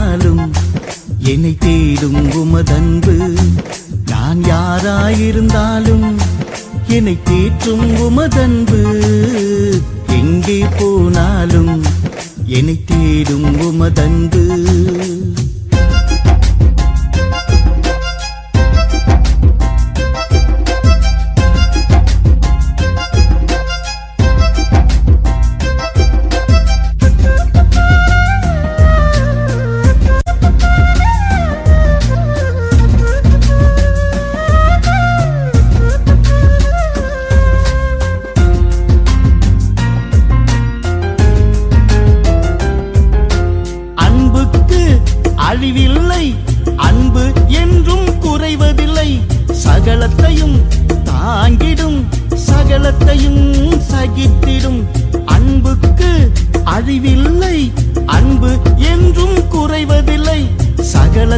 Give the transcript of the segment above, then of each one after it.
நாளும் என்னை தேடும் உமதன்பு. நான் யாராயிருந்தாலும் என்னை தேற்றும் உமதன்பு. எங்கே போனாலும் என்னை தேடும் உமதன்பு.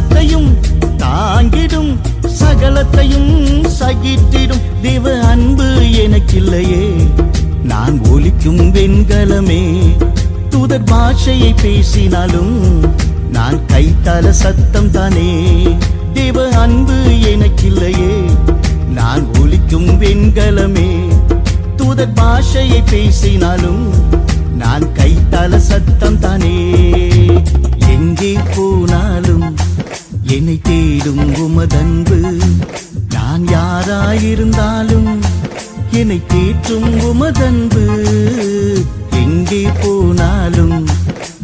சகலத்தையும் தாங்கிடும் சகலத்தையும் சகித்திடும். தேவ அன்பு எனக்கில்லையே நான் ஒலிக்கும் வெண்கலமே. தூதர் பாஷையை பேசினாலும் நான் கைத்தால சத்தம் தானே. தேவ அன்பு எனக்கில்லையே நான் ஒலிக்கும் வெண்கலமே. தூதர் பாஷையை பேசினாலும் நான் கைத்தால சத்தம் தானே. எங்கே போனாலும் என்னை தேடும் உமதன்பு. நான் யாராயிருந்தாலும் என்னை தேற்றும் உமதன்பு. எங்கே போனாலும்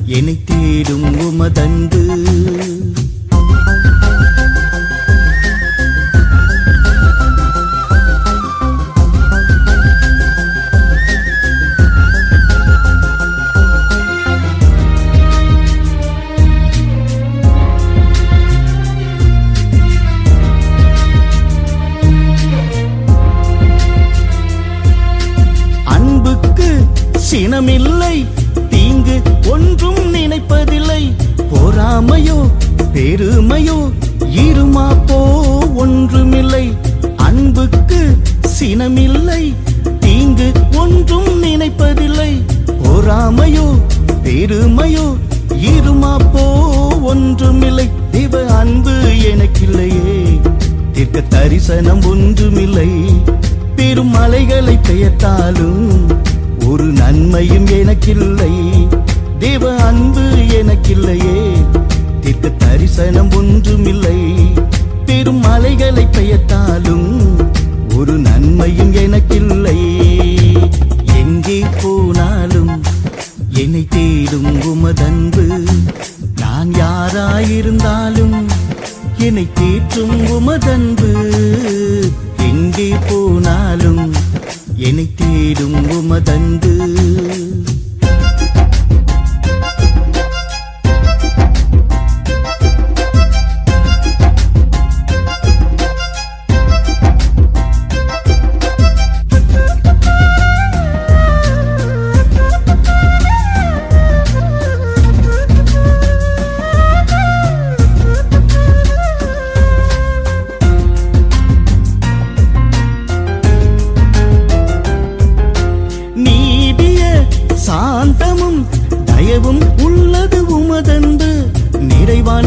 என்னை தேடும் உமதன்பு. எண்ணமில்லை தீங்கு ஒன்றும் நினைப்பதில்லை. பொறாமையோ பெருமையோ இருமாப்போ ஒன்றுமில்லை. அன்புக்கு சினமில்லை. தீங்கு ஒன்றும் நினைப்பதில்லை. பொறாமையோ பெருமையோ இருமாப்போ ஒன்றுமில்லை. இவ அன்பு எனக்கில்லையே. தீர்க்க தரிசனம் ஒன்றுமில்லை. பெரும் மலைகளை பெயர்த்தாலும் ஒரு நன்மையும் எனக்கில்லை. தேவ அன்பு எனக்கில்லையே. தீர்க்க தரிசனம் ஒன்றுமில்லை. பெரும் மலைகளை பெயர்த்தாலும் ஒரு நன்மையும் எனக்கில்லை. எங்கே போனாலும் என்னை தேடும் உமதன்பு. நான் யாராயிருந்தாலும் என்னை தேற்றும் தேடும்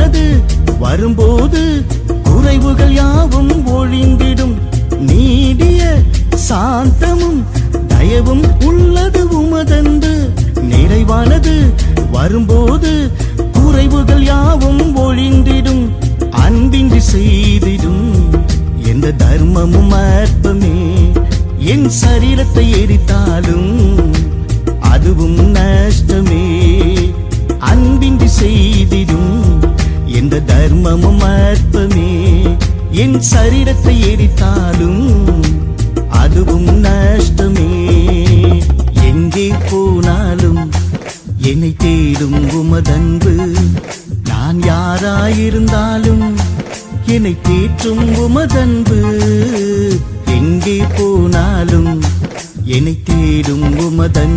வந்தது. வரும்போது குறைவுகள் யாவும் ஒழிந்திடும். நீடிய சாந்தமும் தயவும் உள்ளது உமதந்து நிறைவானது. வரும்போது குறைவுகள் யாவும் ஒழிந்திடும். அன்பின்றி செய்திடும். எந்த தர்மமும் அற்பமே. என் சரீரத்தை எரித்தாலும் அதுவும் நஷ்டமே. அன்பின்றி செய்திடும். எந்த தர்மமும் அற்பமே. என் சரீரத்தை எரித்தாலும் அதுவும் நஷ்டமே. எங்கே போனாலும் என்னை தேடும் உமதன்பு. நான் யாராயிருந்தாலும் என்னை தேற்றும் உமதன்பு. எங்கே போனாலும் என்னை தேடும் உமதன்பு